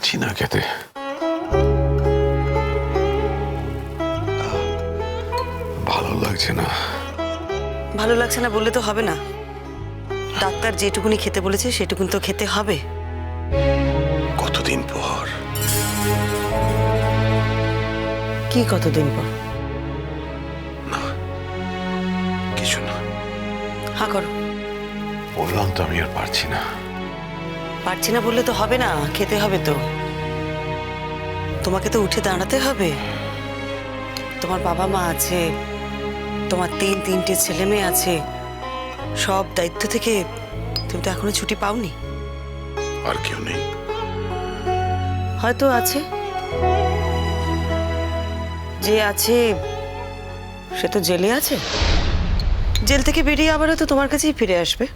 পারছি না খেতে ভালো লাগছে না ভালো লাগছে না বললে তো হবে না। ডাক্তার যেটুকুনি খেতে বলেছে সেটুকুন তো খেতে হবে। কতদিন পর? কি কতদিন পর? না কিছু না। হা করো। বললাম তো আমি আর পারছি না। পারছি না বললে তো হবে না খেতে হবে তো। তোমাকে তো উঠে দাঁড়াতে হবে। তোমার বাবা মা আছে তোমার তিন তিনটে ছেলে মেয়ে আছে সব দায়িত্ব থেকে তুমি তো এখনও ছুটি পাওনি। আর কেউ নেই। হয়তো আছে। যে আছে সে তো জেলে আছে। জেল থেকে বেরিয়ে আবারও তো তোমার কাছেই ফিরে আসবে।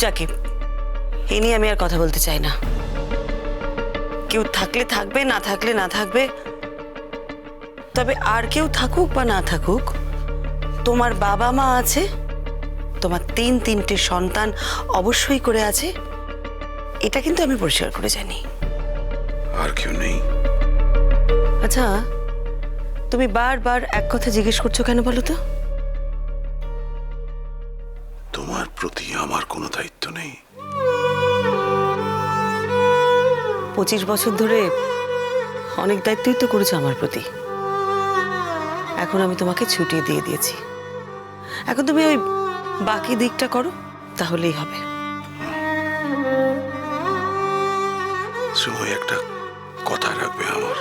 যাকে। এ নিয়ে আমি আর কথা বলতে চাই না। কেউ থাকলে থাকবে না থাকলে না থাকবে। তবে আর কেউ থাকুক বা না থাকুক তোমার বাবা মা আছে তোমার তিন তিনটে সন্তান অবশ্যই করে আছে। এটা কিন্তু আমি পরিষ্কার করে জানি। আর কেউ নেই। আচ্ছা তুমি বারবার এক কথা জিজ্ঞেস করছ কেন বলো তো? আমার কোনো দায়িত্ব নেই। পঁচিশ বছর ধরে অনেক দায়িত্বই তো করেছ আমার প্রতি। এখন আমি তোমাকে ছুটিয়ে দিয়ে দিয়েছি। এখন তুমি ওই বাকি দিকটা করো তাহলেই হবে। সময় একটা কথা রাখবে আমার।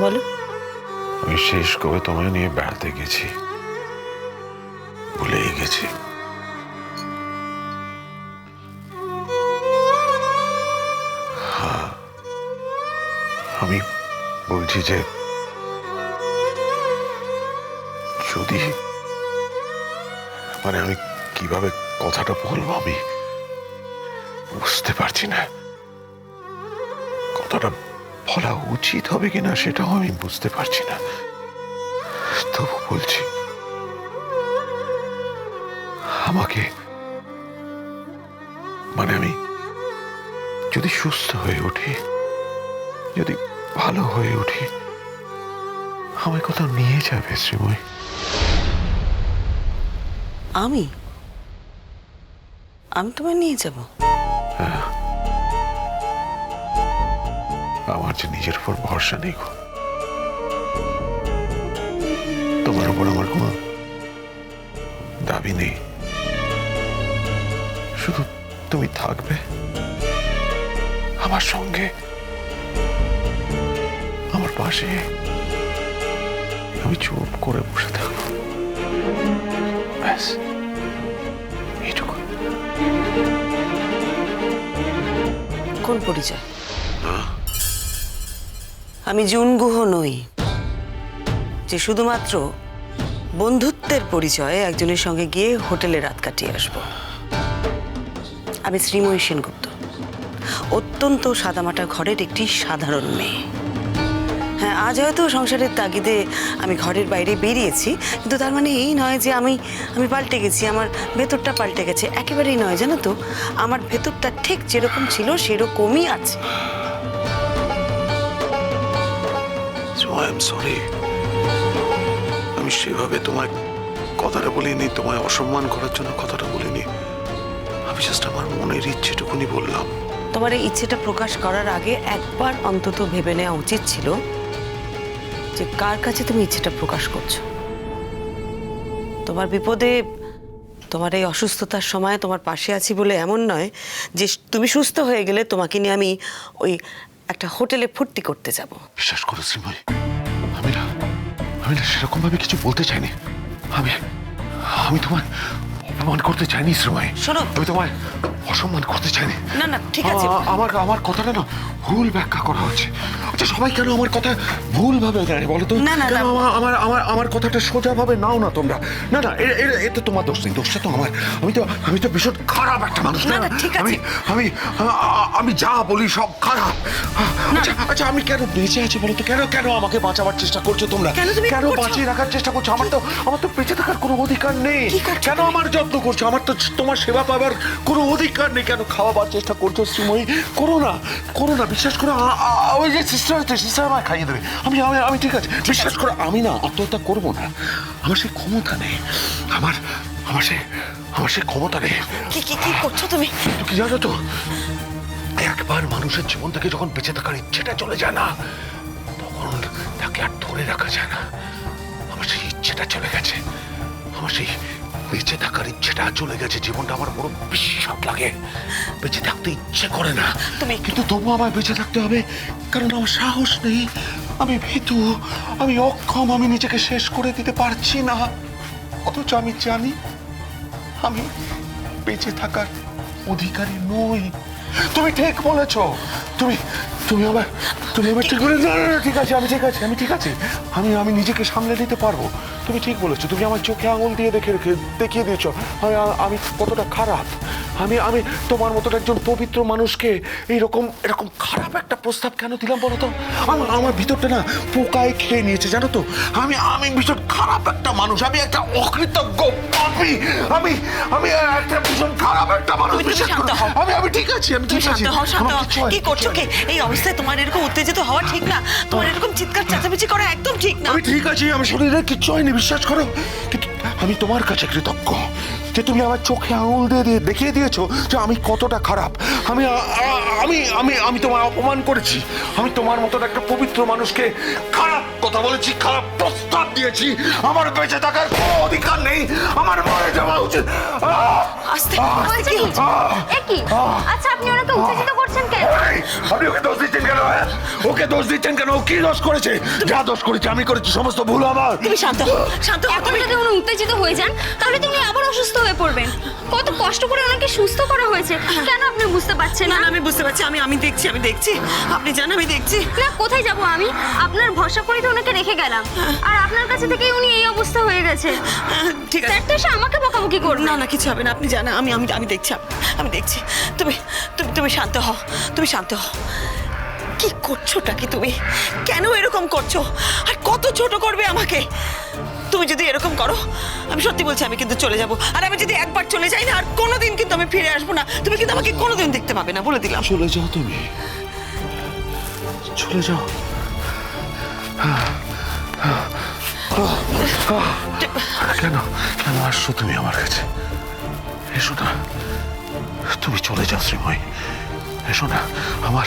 বলো। আমি শেষ কবে তোমায় নিয়ে বেড়াতে গেছি। ভুলেই গেছি। আমি বলছি যে, যদি মানে আমি কীভাবে কথাটা বলব আমি বুঝতে পারছি না। কথাটা বলা উচিত হবে কিনা সেটাও আমি বুঝতে পারছি না। তবু বলছি, আমাকে মানে আমি যদি সুস্থ হয়ে উঠি, যদি ভালো হয়ে উঠি। আমায় কোথাও নিয়ে যাবে শ্রীময়। আমি? আমি তোমায় নিয়ে যাব। আমার যে নিজের উপর ভরসা নেই গো। তোমার উপর আমার কোনো দাবি নেই। শুধু তুমি থাকবে। আমার সঙ্গে পাশে। আমি চুপ করে বসে থাকব ব্যাস। এইটুকু। কোন পরিচয়? আমি জুন গুহ নই যে শুধুমাত্র বন্ধুত্বের পরিচয়ে একজনের সঙ্গে গিয়ে হোটেলে রাত কাটিয়ে আসব। আমি শ্রীময়ী সেনগুপ্ত অত্যন্ত সাদামাটা ঘরের একটি সাধারণ মেয়ে। আজ হয়তো সংসারের তাগিদে আমি ঘরের বাইরে বেরিয়েছি কিন্তু তার মানে এই নয় যে আমি আমি পাল্টে গেছি আমার ভেতরটা পাল্টে গেছে। একেবারেই নয় জানো তো? আমার ভেতরটা ঠিক যেরকম ছিল সেরকমই আছে। সরি আমি সেভাবে তোমায় কথাটা বলিনি তোমায় অসম্মান করার জন্য কথাটা বলিনি। আমি জাস্ট আমার মনের ইচ্ছেটুকুনি বললাম। তোমার এই ইচ্ছেটা প্রকাশ করার আগে একবার অন্তত ভেবে নেওয়া উচিত ছিল। যে কার কাছে তুমি ইচ্ছেটা প্রকাশ করছ। তোমার বিপদে, তোমার এই অসুস্থতার সময় তোমার পাশে আছি বলে এমন নয় যে তুমি সুস্থ হয়ে গেলে তোমাকে নিয়ে আমি ওই একটা হোটেলে ফুর্তি করতে যাব। বিশ্বাস করো শ্রীময় আমি না আমি না সেরকম ভাবে কিছু বলতে চাইনি। আমি আমি তোমায় অপমান করতে চাইনি শ্রীময়। শোনো। আমি তোমায় অসম্মান করতে চাইনি। না না ঠিক আছে। আমার আমার কথাটা না ভুল ব্যাখ্যা করা হচ্ছে। আচ্ছা সবাই কেন আমার কথা ভুল ভাবে জানে বলো তো? না, না, না। আমার আমার আমার কথাটা সোজা ভাবে নাও না তোমরা? না না এ- এ- এ তো তোমার দোষ নেই দোষটা তো আমার। আমি তো আমি তো ভীষণ খারাপ একটা মানুষ না, না, ঠিক আছে। আমি আমি যা বলি সব খারাপ। আচ্ছা আচ্ছা আমি কেন বেঁচে আছি বলো তো? কেন কেন আমাকে বাঁচাবার চেষ্টা করছ তোমরা? কেন তুমি কেন বাঁচিয়ে রাখার চেষ্টা করছ? আমার তো আমার তো বেঁচে থাকার কোনো অধিকার নেই। কেন? আমার যত্ন করছ আমার তো তোমার সেবা পাবার কোনো অধিকার নেই। কেন খাওয়াবার চেষ্টা করছ শ্রীময়ী? করো না করো না বিশ্বাস করো ওই যে সিস্টার আছে সিস্টার আমায় খাইয়ে দেবে। আমি আমি আমি ঠিক আছে বিশ্বাস করো আমি না আত্মহত্যা করব না। আমার সেই ক্ষমতা নেই আমার আমার সে আমার সেই ক্ষমতা নেই। কি কি কি করছ তুমি কি জানো তো একবার মানুষের জীবন থেকে যখন বেঁচে থাকার ইচ্ছেটা চলে যায় না তখন তাকে আর ধরে রাখা যায় না। আমার সেই ইচ্ছেটা চলে গেছে আমার সেই বেঁচে থাকার ইচ্ছেটা চলে গেছে। জীবনটা আমার বড় বিশ্বাস লাগে। বেঁচে থাকতে ইচ্ছে করে না। তুমি- কিন্তু তবু আমায় বেঁচে থাকতে হবে। কারণ আমার সাহস নেই। আমি ভীতু। আমি অক্ষম। আমি নিজেকে শেষ করে দিতে পারছি না। অথচ আমি জানি আমি বেঁচে থাকার অধিকারী নই। তুমি ঠিক বলেছ। তুমি তুমি আমার তুমি আমার ঠিক বলে ঠিক আছে আমি ঠিক আছে আমি ঠিক আছে। আমি আমি নিজেকে সামলে নিতে পারব। তুমি ঠিক বলেছ, তুমি আমার চোখে আঙুল দিয়ে দেখে রেখে দেখিয়ে দিয়েছ। আমি আমি কতটা খারাপ। আমি আমি তোমার মতন একজন পবিত্র মানুষকে এইরকম এরকম খারাপ একটা প্রস্তাব কেন দিলাম বলো তো? আমার আমার ভিতরটা না পোকায় খেয়ে নিয়েছে জানো তো? আমি আমি ভীষণ খারাপ একটা মানুষ আমি একটা অকৃতজ্ঞ পাপী। আমি আমি একটা ভীষণ খারাপ একটা মানুষ। আমি আমি ঠিক আছি আমি ঠিক আছি। কি করছ কি? এই অবস্থায় তোমার এরকম উত্তেজিত হওয়া ঠিক না। তোমার এরকম চিৎকার চেঁচামেচি করা একদম ঠিক না। আমি ঠিক আছি আমি শরীরে কিচ্ছু হয়নি বিশ্বাস করো। কিন্তু আমি তোমার কাছে কৃতজ্ঞ। যে তুমি আমার চোখে আঙুল দিয়ে দিয়ে দেখিয়ে দিয়েছ যে আমি কতটা খারাপ। আমি আমি আমি আমি তোমার অপমান করেছি। আমি তোমার মতো একটা পবিত্র মানুষকে খারাপ কথা বলেছি খারাপ প্রস্তাব দিয়েছি। আমার বেঁচে থাকার কোনো অধিকার নেই। আমার মরে যাওয়া উচিত! আস্তে কি? আচ্ছা আপনি ওনাকে উত্তেজিত করছেন কেন? এই, আপনি ওকে দোষ দিচ্ছেন কেন হ্যাঁ? ওকে দোষ দিচ্ছেন কেন? ও কি দোষ করেছে? যা দোষ করেছে আমি করেছি সমস্ত ভুল আমার। তুমি শান্ত শান্ত হও। এখন যদি উনি উত্তেজিত হয়ে যান তাহলে তো উনি আবার অসুস্থ হয়ে পড়বেন। কত কষ্ট করে ওনাকে সুস্থ করা হয়েছে। কেন আপনি বুঝতে পারছেন না? না না, আমি বুঝতে পারছি আমি আমি দেখছি আমি দেখছি। আপনি জান আমি দেখছি। না কোথায় যাব আমি? আপনার ভরসা করে তো ওনাকে রেখে গেলাম। আর আপনার কাছে থেকেই উনি এই অবস্থা হয়ে গেছে। ঠিক আছে। স্যার তো এসে আমাকে বকাবকি করবে। না না কিছু হবে না আপনি জানা আমি আমি আমি দেখছি আমি দেখছি। তুমি তুমি তুমি শান্ত হও তুমি শান্ত হও। কি করছোটা কি তুমি? কেন এরকম করছ? আর কত ছোট করবে আমাকে? তুমি যদি এরকম করো আমি সত্যি বলছি আমি কিন্তু চলে যাব। আর আমি যদি একবার চলে যাই না আর কোনোদিন কিন্তু আমি ফিরে আসব না। তুমি কিন্তু আমাকে কোনোদিন দেখতে পাবে না বলে দিলাম। চলে যাও তুমি। চলে যাও। কেন? কেন আসছো তুমি আমার কাছে? এসো না। তুমি চলে যাও শ্রীময়। এসো না। আমার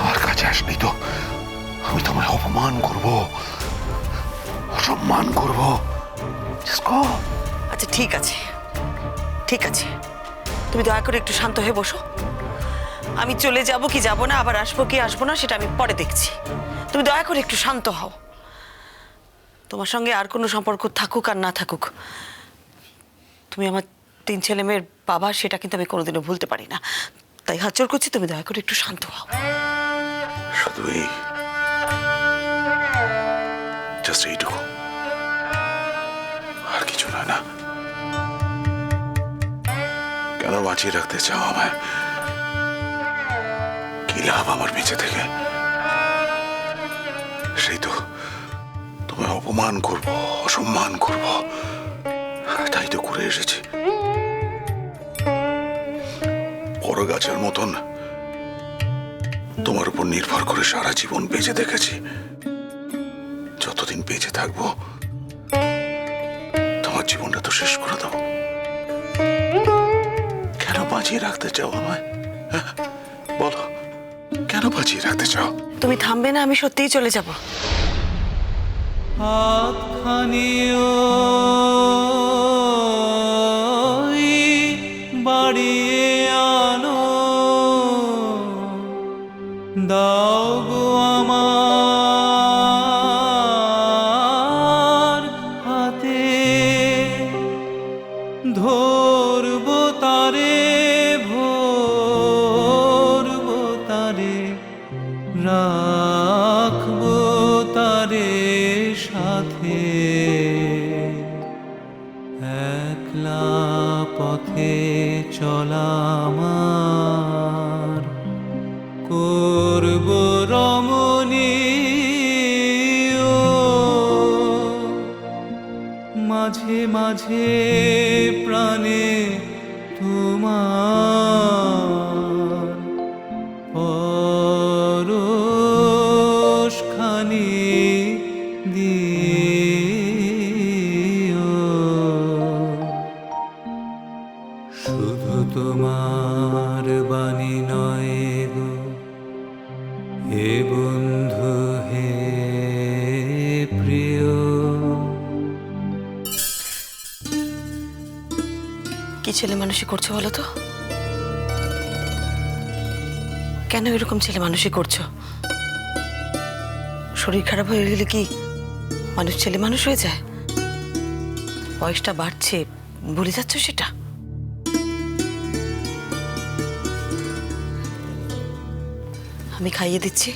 আমার কাছে আসনি তো। আমি তোমায় অপমান করব। অসম্মান করব। আচ্ছা ঠিক আছে। ঠিক আছে। তুমি দয়া করে একটু শান্ত হয়ে বসো। আমি চলে যাব কি যাব না, আবার আসব কি আসব না, সেটা আমি পরে দেখছি। তুমি দয়া করে একটু শান্ত হও। তোমার সঙ্গে আর কোনো সম্পর্ক থাকুক আর না থাকুক। তুমি আমার তিন ছেলে মেয়ের বাবা, সেটা কিন্তু আমি কোনোদিনও ভুলতে পারি না। তাই হাজর করছি, তুমি দয়া করে একটু শান্ত হও। শুধু এইটুকু। আর কিছু নয় না। কেন বাঁচিয়ে রাখতে চাও আমায়? কি লাভ আমার বেঁচে থেকে? সেই তো। তোমায় অপমান করব, অসম্মান করব। তাই তো করে এসেছি। বড় গাছের মতন তোমার উপর নির্ভর করে সারা জীবন বেঁচে দেখেছি। যতদিন বেঁচে থাকব, তোমার জীবনটা তো শেষ করে দাও কেন বাঁচিয়ে রাখতে চাও আমায়? হ্যাঁ? বাঁচিয়ে রাখতে চাও? তুমি থামবে না আমি সত্যিই চলে যাব। বাড়িয়ে আনো। দাও সাথে একলা পথে চলামার করব রমণী মাঝে মাঝে প্রাণে তোমার বন্ধু, হে কি ছেলে মানুষই করছ বলো তো? কেন এরকম ছেলে মানুষই করছ? শরীর খারাপ হয়ে গেলে কি মানুষ ছেলে মানুষ হয়ে যায়? বয়সটা বাড়ছে, ভুলে যাচ্ছ সেটা? আমি খাইয়ে দিচ্ছি।